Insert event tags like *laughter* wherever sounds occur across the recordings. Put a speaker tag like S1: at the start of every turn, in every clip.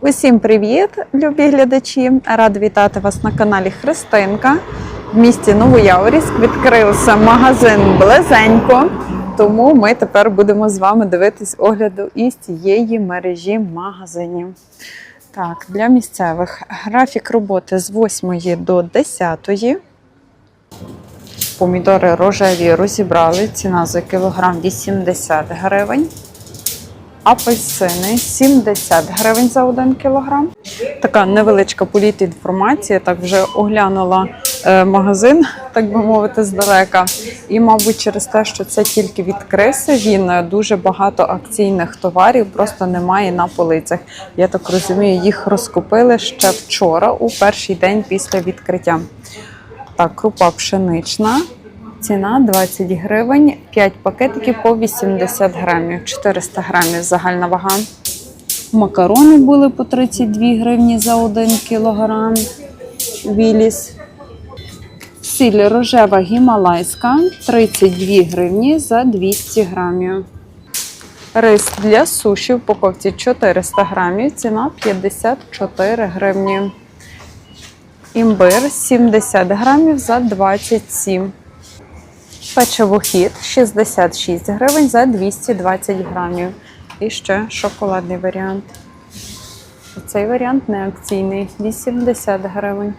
S1: Усім привіт, любі глядачі! Рада вітати вас на каналі Христинка. В місті Новояворівськ відкрився магазин Близенько. Тому ми тепер будемо з вами дивитись огляду із цієї мережі магазинів. Так, для місцевих графік роботи з 8 до 10. Помідори рожеві розібрали. Ціна за кілограм 80 гривень. Апельсини 70 гривень за 1 кілограм. Така невеличка політінформація. Так вже оглянула е, магазин, так би мовити, здалека. І, мабуть, через те, що це тільки відкрився, він е, дуже багато акційних товарів просто немає на полицях. Я так розумію, їх розкупили ще вчора, у перший день після відкриття. Так, крупа пшенична. Ціна 20 гривень, 5 пакетиків по 80 грамів, 400 грамів загальна вага. Макарони були по 32 гривні за 1 кілограм. Віліс. Сіль рожева гімалайська 32 гривні за 200 грамів. Рис для суші в упаковці 400 грамів, ціна 54 гривні. Імбир 70 грамів за 27 Печиво хід 66 гривень за 220 грамів. І ще шоколадний варіант. Цей варіант не акційний 80 гривень.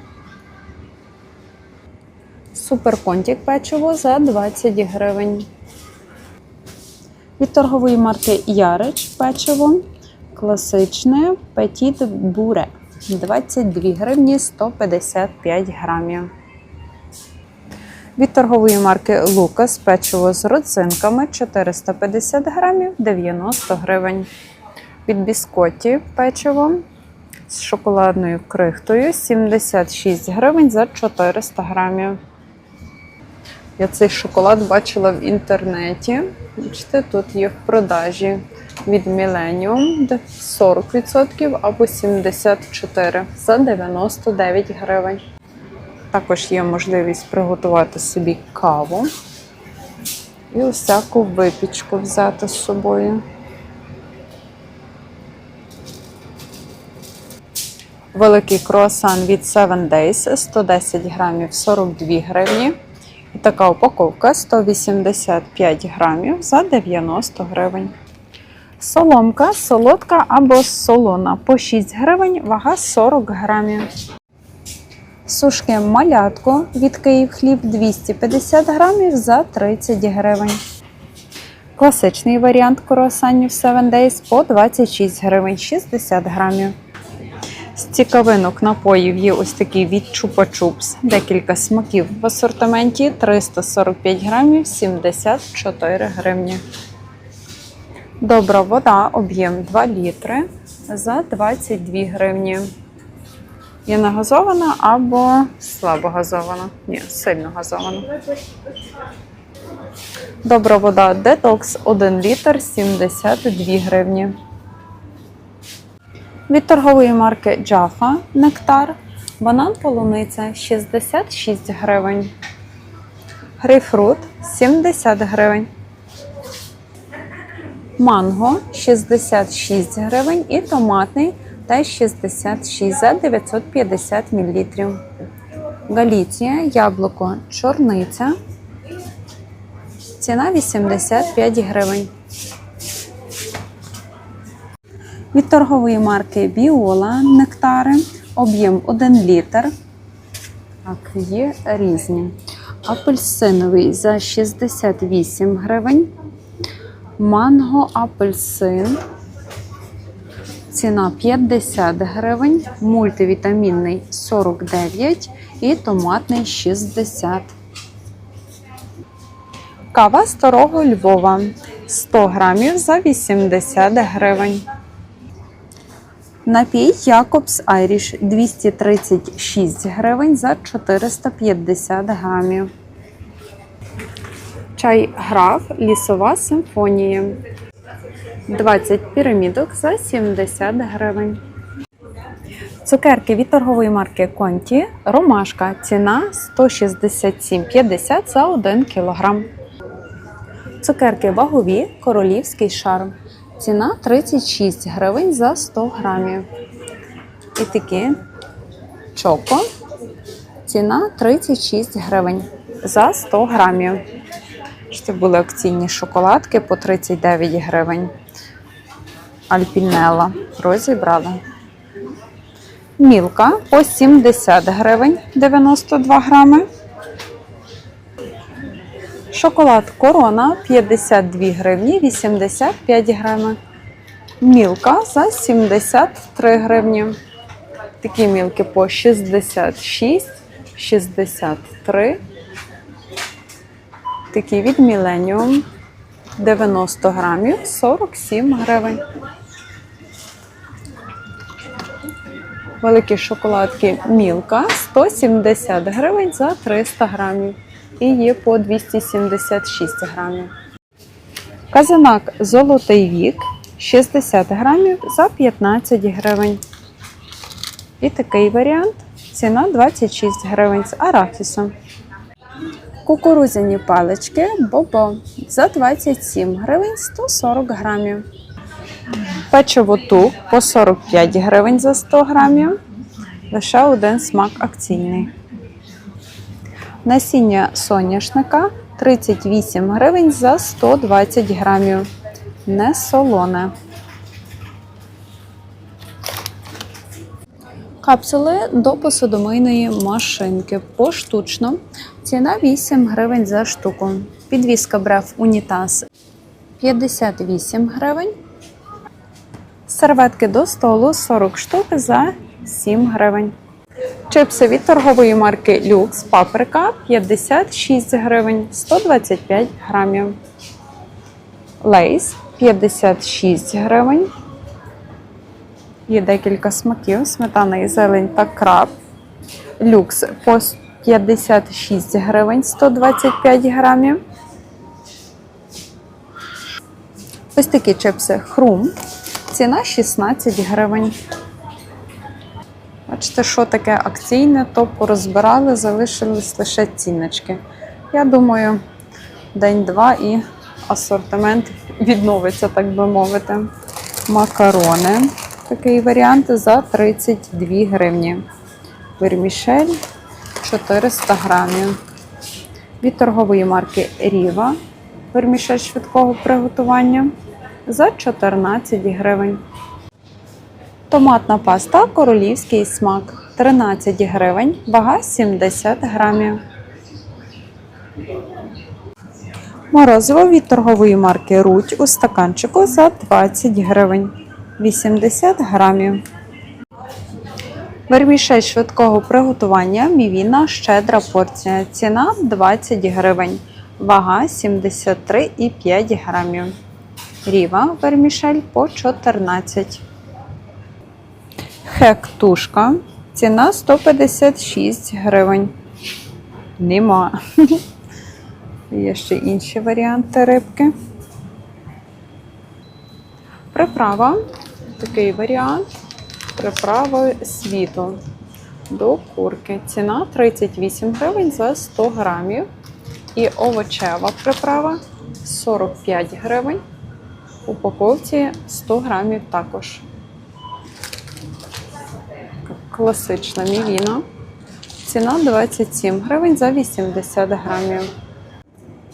S1: Суперконтік печиво за 20 гривень. Від торгової марки Ярич печиво класичне Petit Буре 22 гривні 155 грамів. Від торгової марки Лукас печиво з родзинками 450 грамів 90 гривень. Від біскоті печиво з шоколадною крихтою 76 гривень за 400 грамів. Я цей шоколад бачила в інтернеті. Бачите, тут є в продажі від Millennium 40% або 74 за 99 гривень. Також є можливість приготувати собі каву і усяку випічку взяти з собою. Великий круасан від 7 Days 110 грамів 42 гривні. І така упаковка 185 грамів за 90 гривень. Соломка солодка або солона по 6 гривень, вага 40 грамів. Сушки малятко від Київ хліб 250 грамів за 30 гривень. Класичний варіант круасанів 7 Days по 26 гривень 60 грамів. З цікавинок напоїв є ось такий від Чупа-Чупс. Декілька смаків в асортименті 345 грамів 74 гривні. Добра вода, об'єм 2 літри за 22 гривні. Є не газована або слабо газована. Ні, сильно газована. Добра вода Detox 1 літр 72 гривні. Від торгової марки Jaffa Нектар. Банан полуниця 66 гривень. Грейпфрут 70 гривень. Манго 66 гривень і томатний та 66 за 950 мл. Галіція, яблуко, чорниця. Ціна 85 гривень. Від торгової марки Біола нектари. Об'єм 1 літр. Так, є різні. Апельсиновий за 68 гривень. Манго апельсин. Ціна 50 гривень, мультивітамінний 49 і томатний 60. Кава старого Львова 100 грамів за 80 гривень. Напій Якобс Айріш 236 гривень за 450 грамів. Чай граф Лісова симфонія. 20 пірамідок за 70 гривень. Цукерки від торгової марки Конті. Ромашка. Ціна 167,50 за 1 кг. Цукерки вагові. Королівський шарм. Ціна 36 гривень за 100 грамів. І такі чоко. Ціна 36 гривень за 100 грамів. Це були акційні шоколадки по 39 гривень. Альпінела розібрала. Мілка по 70 гривень 92 грами. Шоколад Корона 52 гривні 85 грами. Мілка за 73 гривні. Такі мілки по 66, 63. Такі від Millennium 90 грамів 47 гривень. Великі шоколадки Мілка 170 гривень за 300 грамів. І є по 276 грамів. Казанак Золотий вік 60 грамів за 15 гривень. І такий варіант. Ціна 26 гривень з арахісом. Кукурудзяні палички Бобо за 27 гривень 140 грамів. Печиво тук по 45 гривень за 100 грамів. Лише один смак акційний. Насіння соняшника 38 гривень за 120 грамів. Не солоне. Капсули до посудомийної машинки поштучно. Ціна 8 гривень за штуку. Підвіска брев унітаз 58 гривень. Серветки до столу 40 штук за 7 гривень. Чипси від торгової марки Люкс Паприка 56 гривень 125 грамів. Лейс 56 гривень. Є декілька смаків: сметана і зелень та краб. Люкс по 56 гривень 125 грамів. Ось такі чипси хрум. Ціна 16 гривень. Бачите, що таке акційне, то порозбирали, залишились лише ціночки. Я думаю, день-два і асортимент відновиться, так би мовити. Макарони. Такий варіант за 32 гривні. Вермішель 400 грамів. Від торгової марки Ріва. Вермішель швидкого приготування за 14 гривень. Томатна паста королівський смак 13 гривень, вага 70 грамів. Морозиво від торгової марки Руть у стаканчику за 20 гривень 80 грамів. Вермішель швидкого приготування мівіна щедра порція. Ціна 20 гривень, вага 73,5 грамів. Ріва вермішель по 14. Хек-тушка. Ціна 156 гривень. Нема. *laughs* Є ще інші варіанти рибки. Приправа. Такий варіант. Приправи світу до курки. Ціна 38 гривень за 100 грамів. І овочева приправа 45 гривень. В упаковці 100 грамів також. Класична мівіна. Ціна 27 гривень за 80 грамів.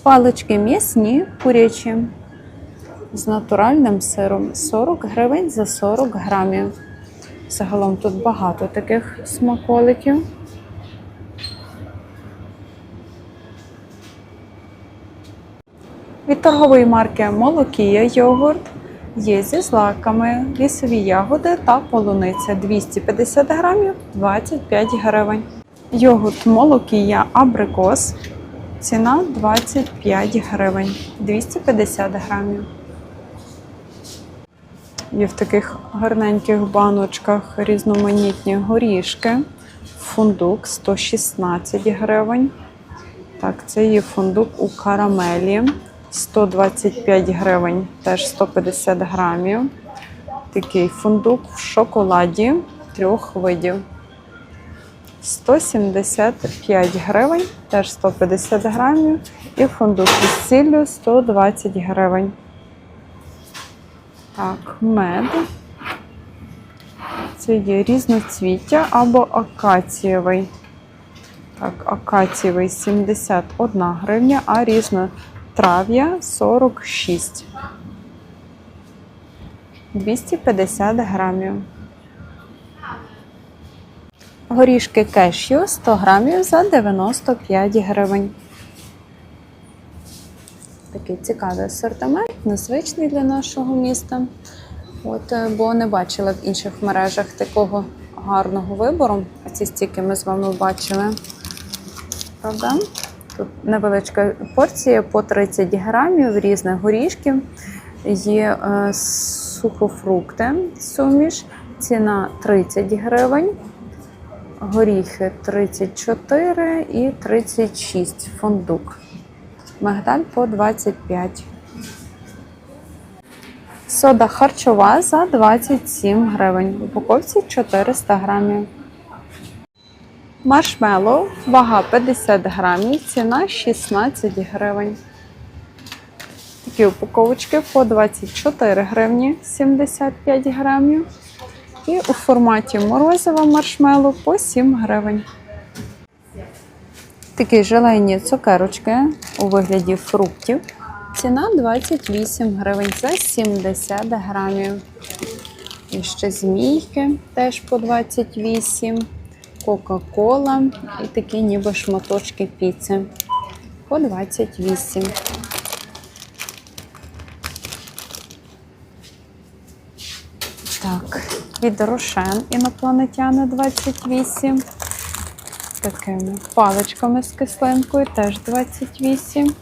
S1: Палички м'ясні курячі з натуральним сиром 40 гривень за 40 грамів. Загалом тут багато таких смаколиків. Від торгової марки Молокія йогурт є зі злаками, лісові ягоди та полуниця 250 грамів 25 гривень. Йогурт Молокія Абрикос. Ціна 25 гривень 250 грамів. Є в таких гарненьких баночках різноманітні горішки. Фундук 116 гривень. Так, це є фундук у карамелі 125 гривень, теж 150 грамів. Такий фундук в шоколаді трьох видів. 175 гривень, теж 150 грамів. І фундук із сіллю 120 гривень. Так, мед. Це є різноцвіття або акацієвий. Так, акацієвий 71 гривня, а різнотрав'я 46. 250 грамів. Горішки кешю 100 грамів за 95 гривень. Такий цікавий асортимент, незвичний для нашого міста. От, е, бо не бачила в інших мережах такого гарного вибору. А ці стільки ми з вами бачили. Правда? Тут невеличка порція по 30 грамів різних горішків. Є е, сухофрукти, суміш, ціна 30 гривень, горіхи 34 і 36 фундук. Мигдаль по 25. Сода харчова за 27 гривень. В упаковці 400 грамів. Маршмеллоу, вага 50 грамів, ціна 16 гривень. Такі упаковочки по 24 гривні 75 грамів. І у форматі морозива маршмеллоу по 7 гривень. Такі желейні цукерочки у вигляді фруктів. Ціна 28 гривень за 70 грамів. І ще змійки теж по 28. Кока-кола і такі ніби шматочки піци по 28. Так, від Рошен інопланетяни 28. Такими паличками з кислинкою теж 28.